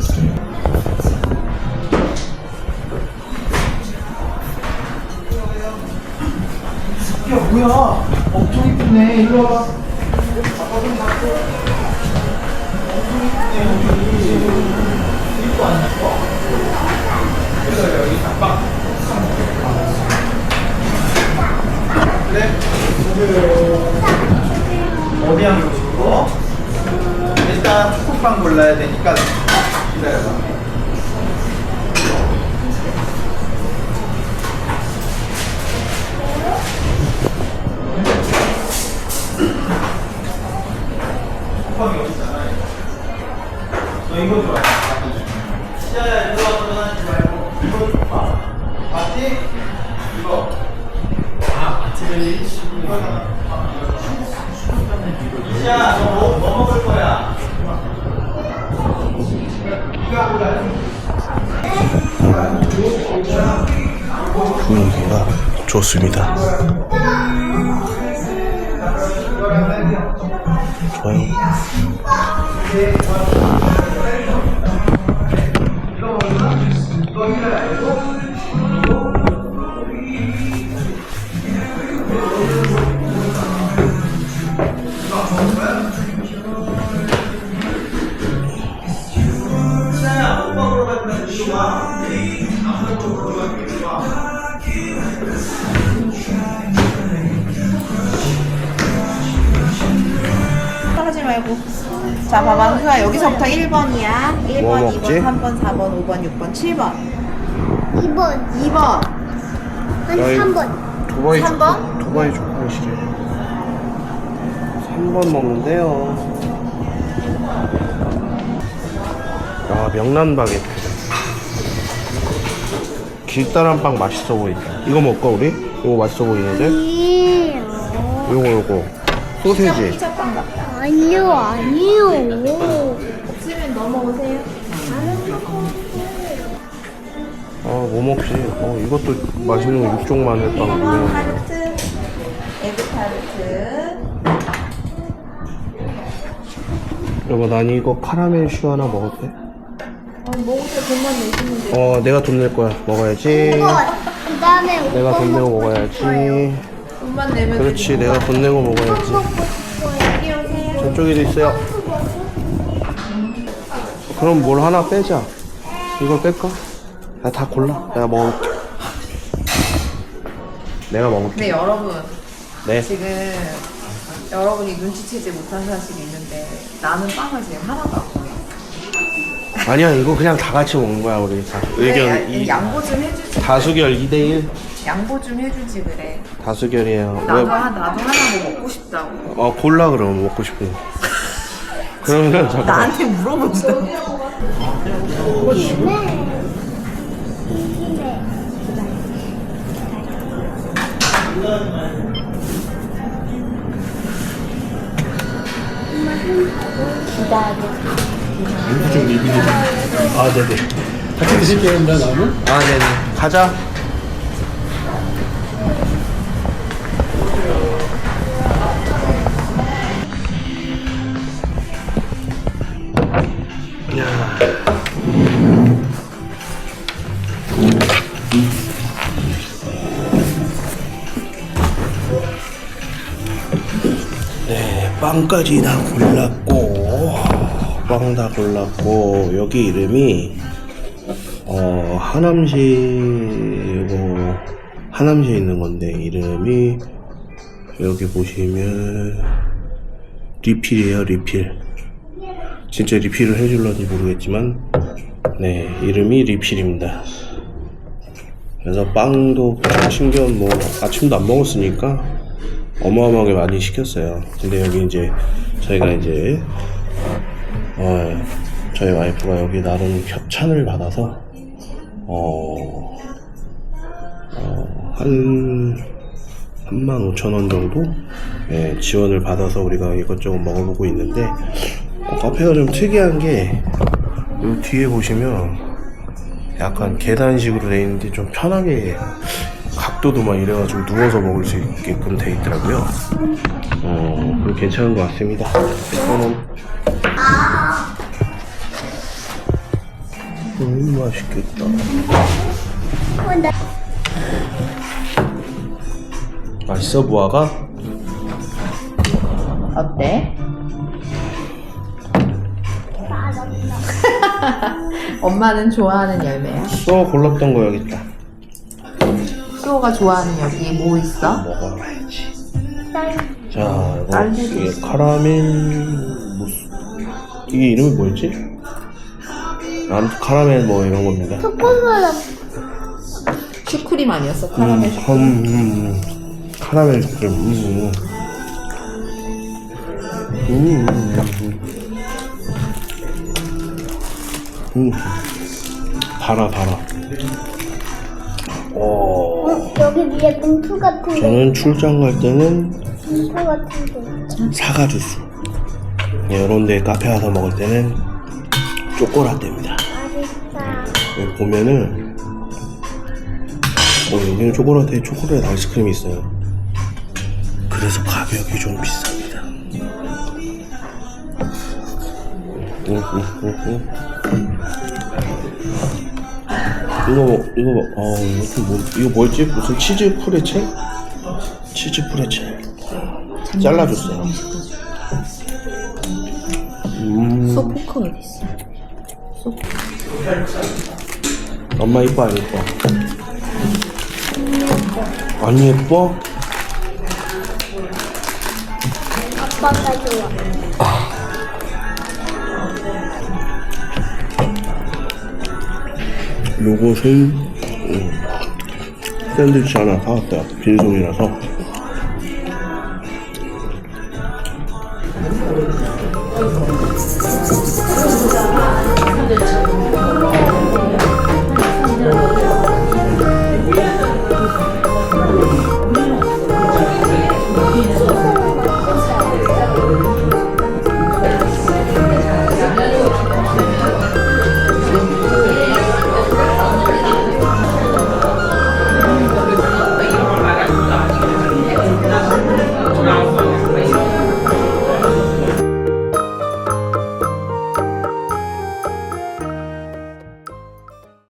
싫어. 야 뭐야? 엄청 이쁘네. 이리 와봐. 아빠 좀 잡고. 엄청 이쁘네 하고 싶어? 일단 초코빵 골라야 되니까 기다려봐 초코빵이 여기 있잖아 너 이거 좋아해 시아야 이거 돌아다니지 말고 이거 좀 봐. 맞지? 이거 아 맞지 이거잖아 이시야 너 뭐, 뭐 먹을 거야? 네가 분위기가 좋습니다. 좋아요. 자, 봐봐. 수아 여기서부터 1번이야. 1번, 뭐 2번, 먹지? 3번, 4번, 5번, 6번, 7번. 2번, 2번. 한 야, 이거- 3번. 두바이 삼 번? 초코, 두바이 싫어. 3번 먹는데요. 야, 명란 바게트. 길다란 빵 맛있어 보인다. 이거 먹을까, 우리? 이거 맛있어 보이는데? 아니에요. 요거, 요거. 소세지. 피자빵 같다. 아니요, 아니요. 없으면 넘어오세요. 아, 뭐 먹지? 어, 이것도 맛있는 거 육종 마늘빵. 1번 유명한 거. 타르트. 에그 타르트. 여보, 난 이거 카라멜 슈 하나 먹어도 돼? 어, 먹으세요. 돈만 내시면 돼요. 어, 내가 돈 낼 거야. 먹어야지. 그 다음에 내가 돈 내고 먹어야지. 돈만 내면 그렇지, 내가 돈 내고 먹어야지. 저쪽에도 있어요. 그럼 뭘 하나 빼자. 이걸 뺄까? 나 다 골라. 내가 먹을게. 내가 먹을게. 근데 여러분, 네. 지금 여러분이 눈치채지 못한 사실이 있는데 나는 빵을 지금 하나도 안 먹어요. 아니야, 이거 그냥 다 같이 먹는 거야, 우리 다. 의견 이 양보 좀 해주지. 다수결 2대1 양보 좀 해주지 그래. 다수결이에요. 나도 왜? 한 나도 하나 뭐 먹고 싶다고. 어, 골라 그러면 먹고 싶은 거. 그러면 잠깐. 나한테 물어보지도 않고. 좀 리뷰 좀. 아, 네네. 같이 드실게요, 그럼 나무? 아, 네네. 가자. 네, 빵까지 다 골랐고, 빵 다 골랐고, 여기 이름이 어, 하남시고, 하남시에 있는 건데, 이름이, 여기 보시면, 리필이에요, 리필. 진짜 리필을 해줄런지 모르겠지만, 네, 이름이 리필입니다. 그래서 빵도 신경 뭐, 아침도 안 먹었으니까, 어마어마하게 많이 시켰어요. 근데 여기 이제, 저희가 이제, 어, 저희 와이프가 여기 나름 협찬을 받아서 어, 어, 한 3만 5천 원 정도 예, 지원을 받아서 우리가 이것저것 먹어보고 있는데 어, 카페가 좀 특이한 게 이 뒤에 보시면 약간 계단식으로 돼 있는데 좀 편하게 각도도 막 이래가지고 누워서 먹을 수 있게끔 돼 있더라고요. 어, 괜찮은 것 같습니다. 100원. 음, 맛있겠다. 맛있어, 무화과? 어때? 엄마는 좋아하는 열매야. 써 골랐던 거 여기 있다. 수호가 좋아하는 여기에 뭐 있어? 먹어봐야지. 딸 자, 이거 딸기도 이게 있어. 카라멜 무스. 이게 이름이 뭐였지? 아무튼 카라멜 뭐 이런 겁니다. 초콜릿 슈크림 아니었어? 음, 카라멜 슈크림. 음, 음, 카라멜 슈크림. 음, 음. 음, 음, 음. 음. 달아, 달아. 오. 어, 여기 위에 봉투 같은 게 저는 출장 갈 때는 봉투 같은 게 사과 주스. 네, 이런 데 카페 와서 먹을 때는 초코라떼입니다. 여기 보면은 어, 여기는 초코라떼에 초콜릿 아이스크림이 있어요. 그래서 가격이 좀 비쌉니다. 음, 음, 음, 음. 이거 이거 어 이거 뭐 이거 뭐였지 무슨 치즈 프레첼? 치즈 프레첼 잘라줬어요. 음. 소 포크가 됐어. 엄마 이뻐 안 이뻐? 안 예뻐? 아빠가 좋아 요것은 음, 샌드위치 하나 사왔어요 빈송이라서